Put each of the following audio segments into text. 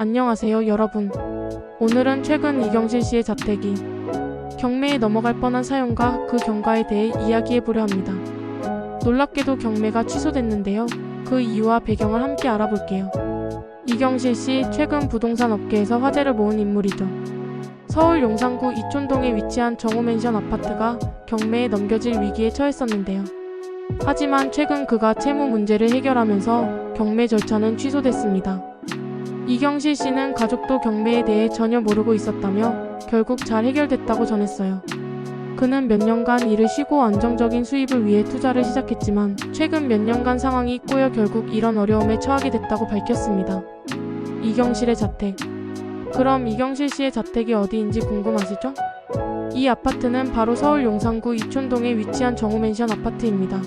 안녕하세요, 여러분. 오늘은 최근 이경실 씨의 자택이 경매에 넘어갈 뻔한 사연과 그 경과에 대해 이야기해 보려 합니다. 놀랍게도 경매가 취소됐는데요. 그 이유와 배경을 함께 알아볼게요. 이경실 씨 최근 부동산 업계에서 화제를 모은 인물이죠. 서울 용산구 이촌동에 위치한 정호맨션 아파트가 경매에 넘겨질 위기에 처했었는데요. 하지만 최근 그가 채무 문제를 해결하면서 경매 절차는 취소됐습니다. 이경실 씨는 가족도 경매에 대해 전혀 모르고 있었다며 결국 잘 해결됐다고 전했어요. 그는 몇 년간 일을 쉬고 안정적인 수입을 위해 투자를 시작했지만 최근 몇 년간 상황이 꼬여 결국 이런 어려움에 처하게 됐다고 밝혔습니다. 이경실의 자택. 그럼 이경실 씨의 자택이 어디인지 궁금하시죠? 이 아파트는 바로 서울 용산구 이촌동에 위치한 정우맨션 아파트입니다.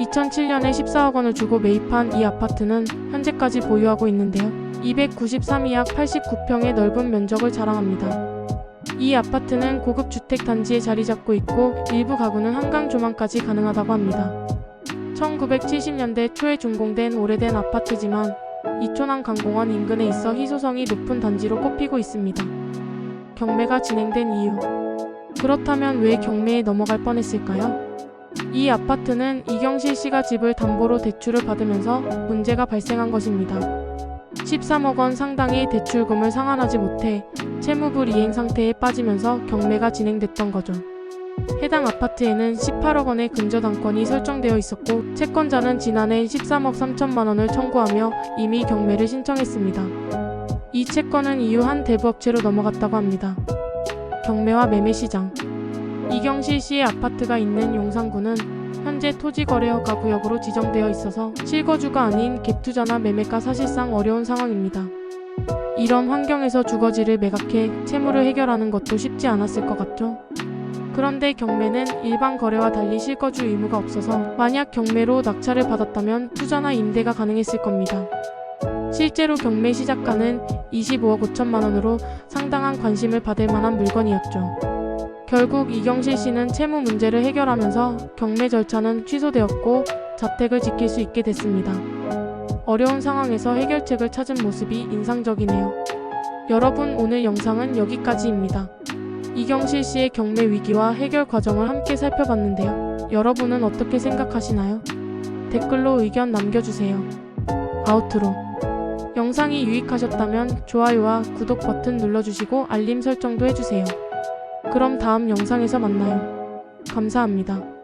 2007년에 14억 원을 주고 매입한 이 아파트는 현재까지 보유하고 있는데요. 293이약 89평의 넓은 면적을 자랑합니다. 이 아파트는 고급 주택 단지에 자리 잡고 있고 일부 가구는 한강 조망까지 가능하다고 합니다. 1970년대 초에 준공된 오래된 아파트지만 이촌항 강공원 인근에 있어 희소성이 높은 단지로 꼽히고 있습니다. 경매가 진행된 이유. 그렇다면 왜 경매에 넘어갈 뻔했을까요? 이 아파트는 이경실 씨가 집을 담보로 대출을 받으면서 문제가 발생한 것입니다. 13억 원 상당의 대출금을 상환하지 못해 채무불 이행 상태에 빠지면서 경매가 진행됐던 거죠. 해당 아파트에는 18억 원의 근저당권이 설정되어 있었고 채권자는 지난해 13억 3천만 원을 청구하며 이미 경매를 신청했습니다. 이 채권은 이후 한 대부업체로 넘어갔다고 합니다. 경매와 매매 시장 이경실 씨의 아파트가 있는 용산구는 현재 토지거래허가 구역으로 지정되어 있어서 실거주가 아닌 갭투자나 매매가 사실상 어려운 상황입니다. 이런 환경에서 주거지를 매각해 채무를 해결하는 것도 쉽지 않았을 것 같죠? 그런데 경매는 일반 거래와 달리 실거주 의무가 없어서 만약 경매로 낙찰을 받았다면 투자나 임대가 가능했을 겁니다. 실제로 경매 시작가는 25억 5천만 원으로 상당한 관심을 받을 만한 물건이었죠. 결국 이경실 씨는 채무 문제를 해결하면서 경매 절차는 취소되었고 자택을 지킬 수 있게 됐습니다. 어려운 상황에서 해결책을 찾은 모습이 인상적이네요. 여러분 오늘 영상은 여기까지입니다. 이경실 씨의 경매 위기와 해결 과정을 함께 살펴봤는데요. 여러분은 어떻게 생각하시나요? 댓글로 의견 남겨주세요. 아우트로 영상이 유익하셨다면 좋아요와 구독 버튼 눌러주시고 알림 설정도 해주세요. 그럼 다음 영상에서 만나요. 감사합니다.